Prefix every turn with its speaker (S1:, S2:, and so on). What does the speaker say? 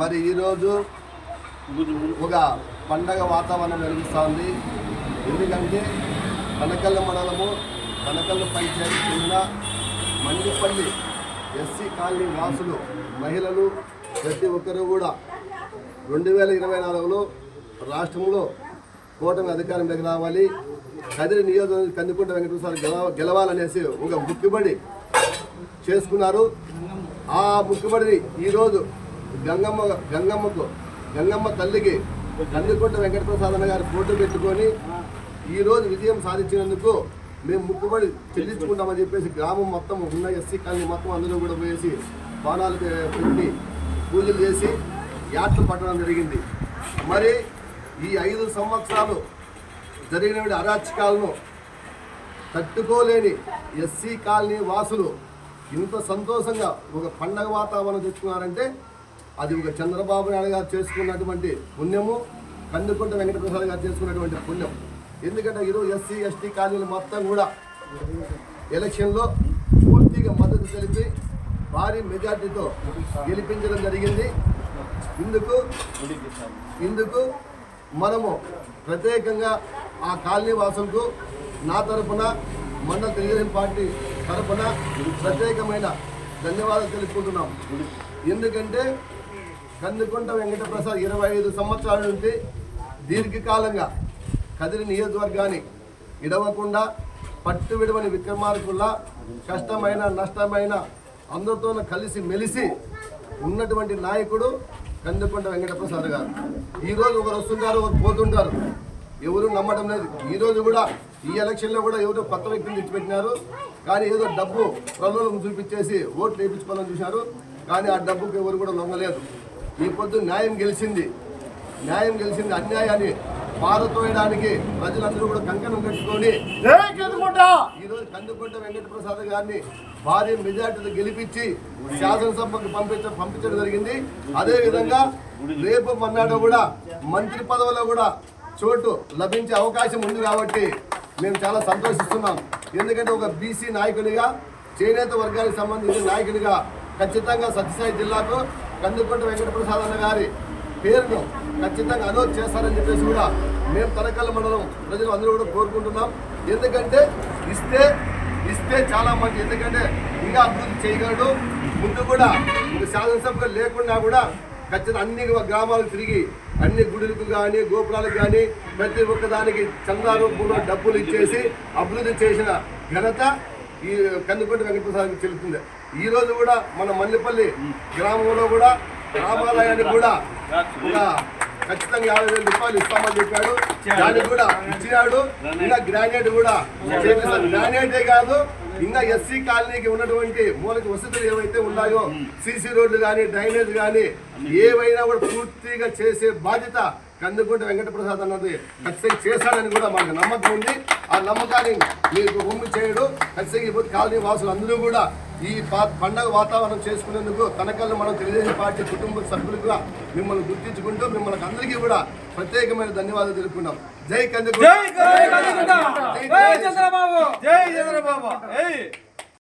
S1: మరి ఈరోజు ఒక పండగ వాతావరణం వెలుగుస్తూ ఉంది. ఎందుకంటే కనకల్ల మండలము కనకల్ల పంచాయతీ చెందిన మండిపల్లి ఎస్సీ కాలనీ వాసులు మహిళలు ప్రతి ఒక్కరూ కూడా రెండు వేల ఇరవై నాలుగులో రాష్ట్రంలో కూటమి అధికారంలోకి రావాలి. కదిరి నియోజకవర్గం కందికుంట వెంకటేశ్వర గెలవ గెలవాలనేసి ఒక ముక్కుబడి చేసుకున్నారు. ఆ ముక్కుబడిని ఈరోజు గంగమ్మ గంగమ్మకు గంగమ్మ తల్లికి కందికొండ వెంకటప్రసాదన్న గారు ఫోటో పెట్టుకొని ఈరోజు విజయం సాధించినందుకు మేము ముక్కుబడి చెల్లించుకుంటామని చెప్పేసి గ్రామం మొత్తం ఉన్న ఎస్సీ కాలనీ మొత్తం అందులో కూడా పోయేసి బాణాలు పెట్టి పూజలు చేసి యాత్ర పట్టడం జరిగింది. మరి ఈ ఐదు సంవత్సరాలు జరిగిన అరాచకాలను తట్టుకోలేని ఎస్సీ కాలనీ వాసులు ఇంత సంతోషంగా ఒక పండగ వాతావరణం తెచ్చుకున్నారంటే అది ఒక చంద్రబాబు నాయుడు గారు చేసుకున్నటువంటి పుణ్యము కందుకుంట వెంకటప్రసాద్ గారు చేసుకున్నటువంటి పుణ్యం. ఎందుకంటే ఈరోజు ఎస్సీ ఎస్టీ కాలనీలు మొత్తం కూడా ఎలక్షన్లో పూర్తిగా మద్దతు తెలిపి భారీ మెజార్టీతో గెలిపించడం జరిగింది. ఇందుకు ఇందుకు మనము ప్రత్యేకంగా ఆ కాలనీ వాసులకు నా తరపున మండల తెలుగుదేశం పార్టీ తరఫున ప్రత్యేకమైన ధన్యవాదాలు తెలుపుకుంటున్నాం. ఎందుకంటే కందుకుంట వెంకటప్రసాద్ ఇరవై ఐదు సంవత్సరాల నుంచి దీర్ఘకాలంగా కదిరి నియోజకవర్గాన్ని ఇడవకుండా పట్టు విడవని విక్రమార్కుల్లా కష్టమైన నష్టమైన అందరితో కలిసి మెలిసి ఉన్నటువంటి నాయకుడు కందుకుంట వెంకటప్రసాద్ గారు. ఈరోజు ఒకరు వస్తుంటారు ఒకరు పోతుంటారు. ఎవరు నమ్మడం లేదు. ఈ రోజు కూడా ఈ ఎలక్షన్లో కూడా ఎవరో కొత్త వ్యక్తిని తెచ్చిపెట్టినారు. కానీ ఏదో డబ్బు ప్రలోభం చూపించేసి ఓట్లు వేయించుకోవాలని చూశారు. కానీ ఆ డబ్బుకు ఎవరు కూడా లొంగలేదు. ఈ పొద్దు న్యాయం గెలిచింది. న్యాయం గెలిచింది అన్యాయాన్ని పారతోయడానికి ప్రజలందరూ కూడా కంకణం కట్టుకొని ఈ రోజు కందుకుంట వెంకటప్రసాద్ గారిని భారీ మెజార్టీతో గెలిపించి శాసనసభకు పంపించ పంపించడం జరిగింది. అదే విధంగా రేపు మన్నాడు కూడా మంత్రి పదవిలో కూడా చోటు లభించే అవకాశం ఉంది కాబట్టి మేము చాలా సంతోషిస్తున్నాం. ఎందుకంటే ఒక బీసీ నాయకునిగా చేనేత వర్గానికి సంబంధించిన నాయకునిగా ఖచ్చితంగా సత్యసాయి జిల్లాకు కందుకుంట వెంకటప్రసాద్ అన్న గారి పేరును ఖచ్చితంగా అనౌన్స్ చేస్తారని చెప్పేసి కూడా మేము తనకల్ల మండలం ప్రజలు అందరూ కూడా కోరుకుంటున్నాం. ఎందుకంటే ఇస్తే ఇస్తే చాలా మంది ఎందుకంటే ఇంకా అభివృద్ధి చేయగలడు. ముందు కూడా శాసనసభ లేకుండా కూడా ఖచ్చితంగా అన్ని గ్రామాలు తిరిగి అన్ని గుడులకు కానీ గోపురాలకు కానీ ప్రతి ఒక్క దానికి చందా రూపంలో డబ్బులు ఇచ్చేసి అభివృద్ధి చేసిన ఘనత ఈ కందుకుంట వెంకటప్రసాద్కి చెల్లుతుంది. ఈ రోజు కూడా మన మల్లెపల్లి గ్రామంలో కూడా రామాలయానికి కూడా ఒక ఖచ్చితంగా యాభై వేల రూపాయలు ఇస్తామని చెప్పాడు. దానికి కూడా ఇచ్చినాడు. ఇంకా గ్రానైట్ కూడా చేపిస్తాడు గ్రానైటే కాదు ఇంకా ఎస్సీ కాలనీకి ఉన్నటువంటి మూలక వసతులు ఏవైతే ఉన్నాయో సీసీ రోడ్లు కానీ డ్రైనేజ్ కానీ ఏవైనా కూడా పూర్తిగా చేసే బాధ్యత కందుకుంట వెంకటప్రసాద్ అన్నది. ఖచ్చితంగా చేశాడని కూడా మాకు నమ్మకం ఉంది. ఆ నమ్మకాన్ని మీకు ఉమ్మి చేయడు. ఖచ్చితంగా ఇప్పుడు కాలనీ వాసులు అందరూ కూడా ఈ పండగ వాతావరణం చేసుకునేందుకు తనకల్ని మనం తెలుగుదేశం పార్టీ కుటుంబ సభ్యులుగా మిమ్మల్ని గుర్తించుకుంటూ మిమ్మల్ని అందరికీ కూడా ప్రత్యేకమైన ధన్యవాదాలు తెలుపుకున్నాం జై కందుకుంట
S2: జై కందుకుంట! జై చంద్రబాబు. జై చంద్రబాబు.